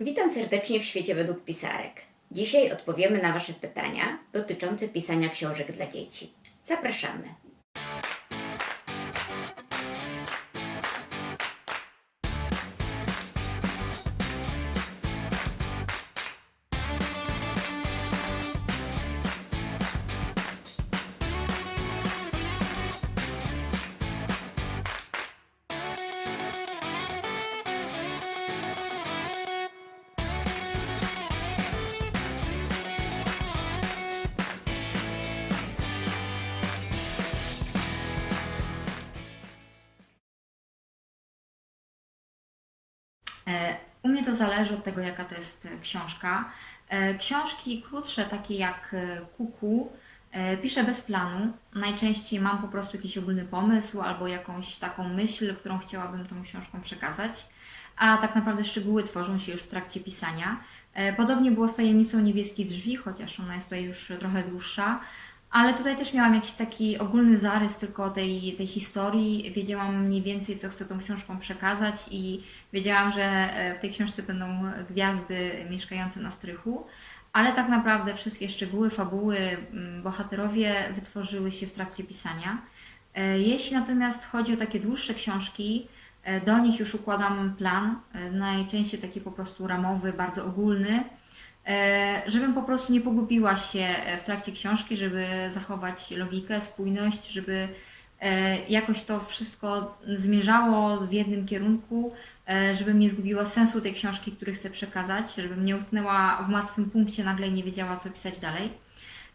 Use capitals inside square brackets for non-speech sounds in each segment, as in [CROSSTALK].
Witam serdecznie w świecie według pisarek. Dzisiaj odpowiemy na Wasze pytania dotyczące pisania książek dla dzieci. Zapraszamy. U mnie to zależy od tego, jaka to jest e, książka. E, Książki krótsze, takie jak e, Kuku, e, piszę bez planu. Najczęściej mam po prostu jakiś ogólny pomysł albo jakąś taką myśl, którą chciałabym tą książką przekazać, a tak naprawdę szczegóły tworzą się już w trakcie pisania. E, Podobnie było z tajemnicą niebieskich drzwi, chociaż ona jest tutaj już trochę dłuższa. Ale tutaj też miałam jakiś taki ogólny zarys tylko tej, tej historii. Wiedziałam mniej więcej, co chcę tą książką przekazać i wiedziałam, że e, w tej książce będą gwiazdy mieszkające na strychu. Ale tak naprawdę wszystkie szczegóły, fabuły, mm, bohaterowie wytworzyły się w trakcie pisania. E, Jeśli natomiast chodzi o takie dłuższe książki, e, do nich już układam plan, najczęściej taki po prostu ramowy, bardzo ogólny, żebym po prostu nie pogubiła się e, w trakcie książki, żeby zachować logikę, spójność, żeby e, jakoś to wszystko zmierzało w jednym kierunku, e, żebym nie zgubiła sensu tej książki, który chcę przekazać, żebym nie utknęła w martwym punkcie nagle i nie wiedziała, co pisać dalej.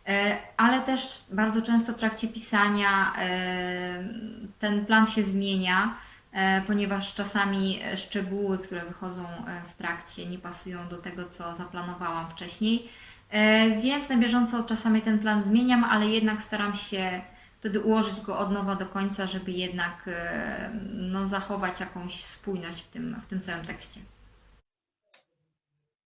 E, Ale też bardzo często w trakcie pisania e, ten plan się zmienia, e, ponieważ czasami e, szczegóły, które wychodzą e, w trakcie, nie pasują do tego, co zaplanowałam wcześniej. E, Więc na bieżąco czasami ten plan zmieniam, ale jednak staram się wtedy ułożyć go od nowa do końca, żeby jednak e, no, zachować jakąś spójność w tym, w tym całym tekście.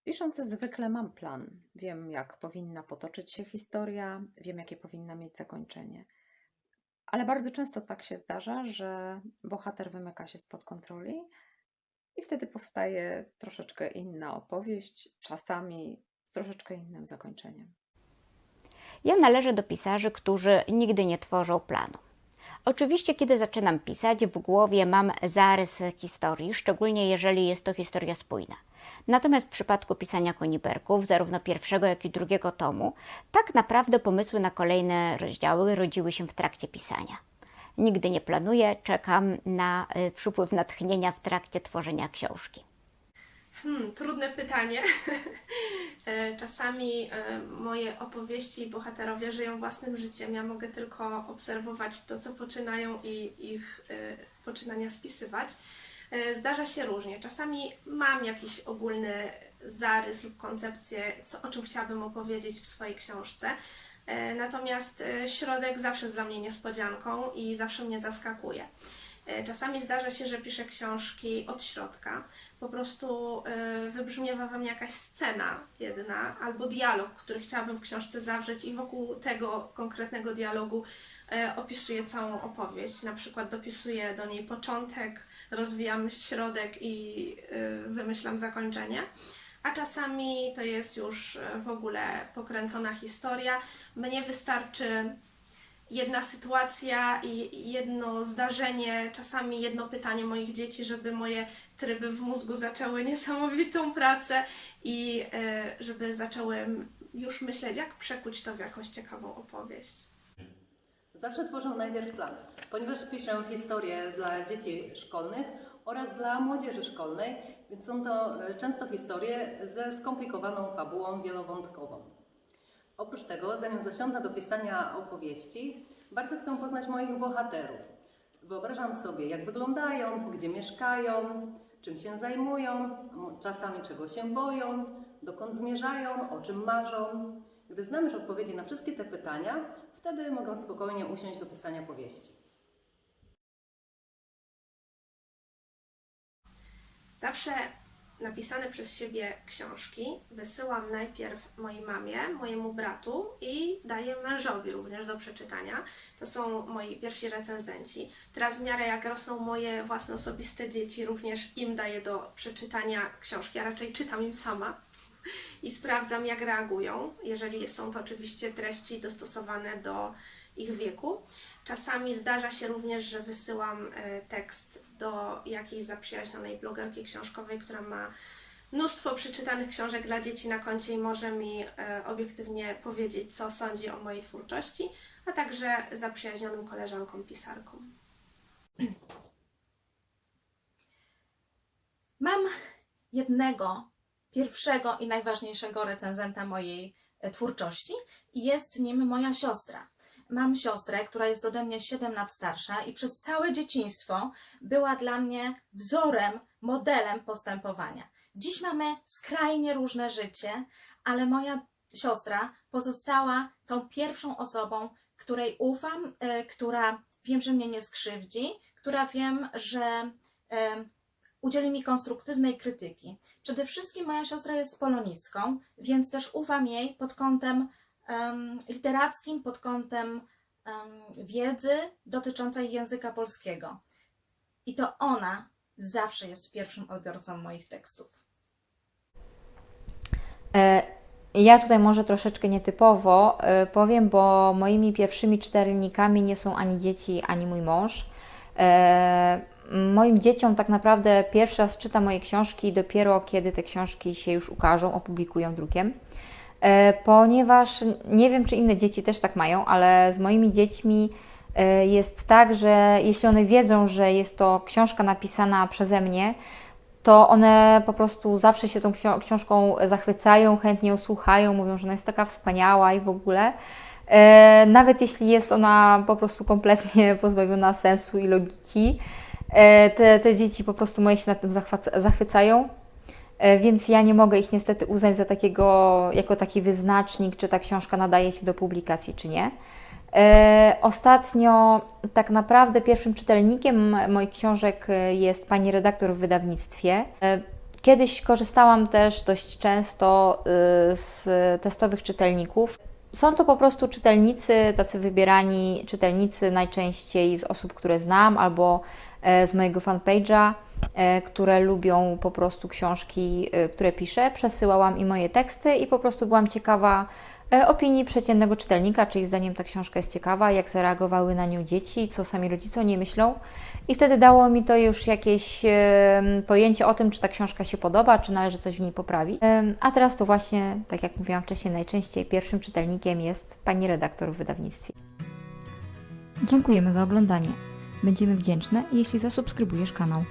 Pisząc zwykle mam plan. Wiem, jak powinna potoczyć się historia, wiem, jakie powinna mieć zakończenie. Ale bardzo często tak się zdarza, że bohater wymyka się spod kontroli i wtedy powstaje troszeczkę inna opowieść, czasami z troszeczkę innym zakończeniem. Ja należę do pisarzy, którzy nigdy nie tworzą planu. Oczywiście, kiedy zaczynam pisać, w głowie mam zarys historii, szczególnie jeżeli jest to historia spójna. Natomiast w przypadku pisania koniberków, zarówno pierwszego, jak i drugiego tomu, tak naprawdę pomysły na kolejne rozdziały rodziły się w trakcie pisania. Nigdy nie planuję, czekam na y, przypływ natchnienia w trakcie tworzenia książki. Hmm, trudne pytanie. [LAUGHS] E, Czasami e, moje opowieści i bohaterowie żyją własnym życiem. Ja mogę tylko obserwować to, co poczynają i ich e, poczynania spisywać. E, Zdarza się różnie. Czasami mam jakiś ogólny zarys lub koncepcję, co, o czym chciałabym opowiedzieć w swojej książce. E, Natomiast e, środek zawsze jest dla mnie niespodzianką i zawsze mnie zaskakuje. E, Czasami zdarza się, że piszę książki od środka. Po prostu e, wybrzmiewa we mnie jakaś scena jedna albo dialog, który chciałabym w książce zawrzeć i wokół tego konkretnego dialogu e, opisuję całą opowieść. Na przykład dopisuję do niej początek, rozwijam środek i wymyślam zakończenie. A czasami to jest już w ogóle pokręcona historia. Mnie wystarczy jedna sytuacja i jedno zdarzenie, czasami jedno pytanie moich dzieci, żeby moje tryby w mózgu zaczęły niesamowitą pracę i e, żeby zaczęły już myśleć, jak przekuć to w jakąś ciekawą opowieść. Zawsze tworzę najpierw plan, ponieważ piszę historie dla dzieci szkolnych oraz dla młodzieży szkolnej, więc są to e, często historie ze skomplikowaną fabułą wielowątkową. Oprócz tego, zanim zasiądę do pisania opowieści, bardzo chcę poznać moich bohaterów. Wyobrażam sobie, jak wyglądają, gdzie mieszkają, czym się zajmują, czasami czego się boją, dokąd zmierzają, o czym marzą. Gdy znam już odpowiedzi na wszystkie te pytania, wtedy mogę spokojnie usiąść do pisania powieści. Zawsze napisane przez siebie książki wysyłam najpierw mojej mamie, mojemu bratu i daję mężowi również do przeczytania. To są moi pierwsi recenzenci. Teraz w miarę jak rosną moje własne osobiste dzieci, również im daję do przeczytania książki, a raczej czytam im sama i sprawdzam, jak reagują, jeżeli są to oczywiście treści dostosowane do ich wieku. Czasami zdarza się również, że wysyłam e, tekst do jakiejś zaprzyjaźnionej blogerki książkowej, która ma mnóstwo przeczytanych książek dla dzieci na koncie i może mi e, obiektywnie powiedzieć, co sądzi o mojej twórczości, a także zaprzyjaźnionym koleżankom pisarkom. Mam jednego, pierwszego i najważniejszego recenzenta mojej e, twórczości i jest nim moja siostra. Mam siostrę, która jest ode mnie 7 lat starsza i przez całe dzieciństwo była dla mnie wzorem, modelem postępowania. Dziś mamy skrajnie różne życie, ale moja siostra pozostała tą pierwszą osobą, której ufam, e, która wiem, że mnie nie skrzywdzi, która wiem, że udzieli mi konstruktywnej krytyki. Przede wszystkim moja siostra jest polonistką, więc też ufam jej pod kątem em, literackim, pod kątem em, wiedzy dotyczącej języka polskiego. I to ona zawsze jest pierwszym odbiorcą moich tekstów. E, Ja tutaj może troszeczkę nietypowo e, powiem, bo moimi pierwszymi czytelnikami nie są ani dzieci, ani mój mąż. E, Moim dzieciom tak naprawdę pierwszy raz czyta moje książki dopiero kiedy te książki się już ukażą, opublikują drukiem. E, Ponieważ nie wiem, czy inne dzieci też tak mają, ale z moimi dziećmi e, jest tak, że jeśli one wiedzą, że jest to książka napisana przeze mnie, to one po prostu zawsze się tą książką zachwycają, chętnie ją słuchają, mówią, że ona jest taka wspaniała i w ogóle. E, nawet jeśli jest ona po prostu kompletnie [LAUGHS] pozbawiona sensu i logiki, e, te, te dzieci po prostu moje się nad tym zachwycają. E, Więc ja nie mogę ich niestety uznać za takiego, jako taki wyznacznik, czy ta książka nadaje się do publikacji, czy nie. Ostatnio tak naprawdę pierwszym czytelnikiem moich książek jest pani redaktor w wydawnictwie. Kiedyś korzystałam też dość często e, z testowych czytelników. Są to po prostu czytelnicy, tacy wybierani czytelnicy, najczęściej z osób, które znam albo e, z mojego fanpage'a, e, które lubią po prostu książki, e, które piszę. Przesyłałam im moje teksty i po prostu byłam ciekawa opinii przeciętnego czytelnika, czy ich zdaniem ta książka jest ciekawa, jak zareagowały na nią dzieci, co sami rodzice o niej myślą. I wtedy dało mi to już jakieś pojęcie o tym, czy ta książka się podoba, czy należy coś w niej poprawić. A teraz to właśnie, tak jak mówiłam wcześniej, najczęściej pierwszym czytelnikiem jest pani redaktor w wydawnictwie. Dziękujemy za oglądanie. Będziemy wdzięczne, jeśli zasubskrybujesz kanał.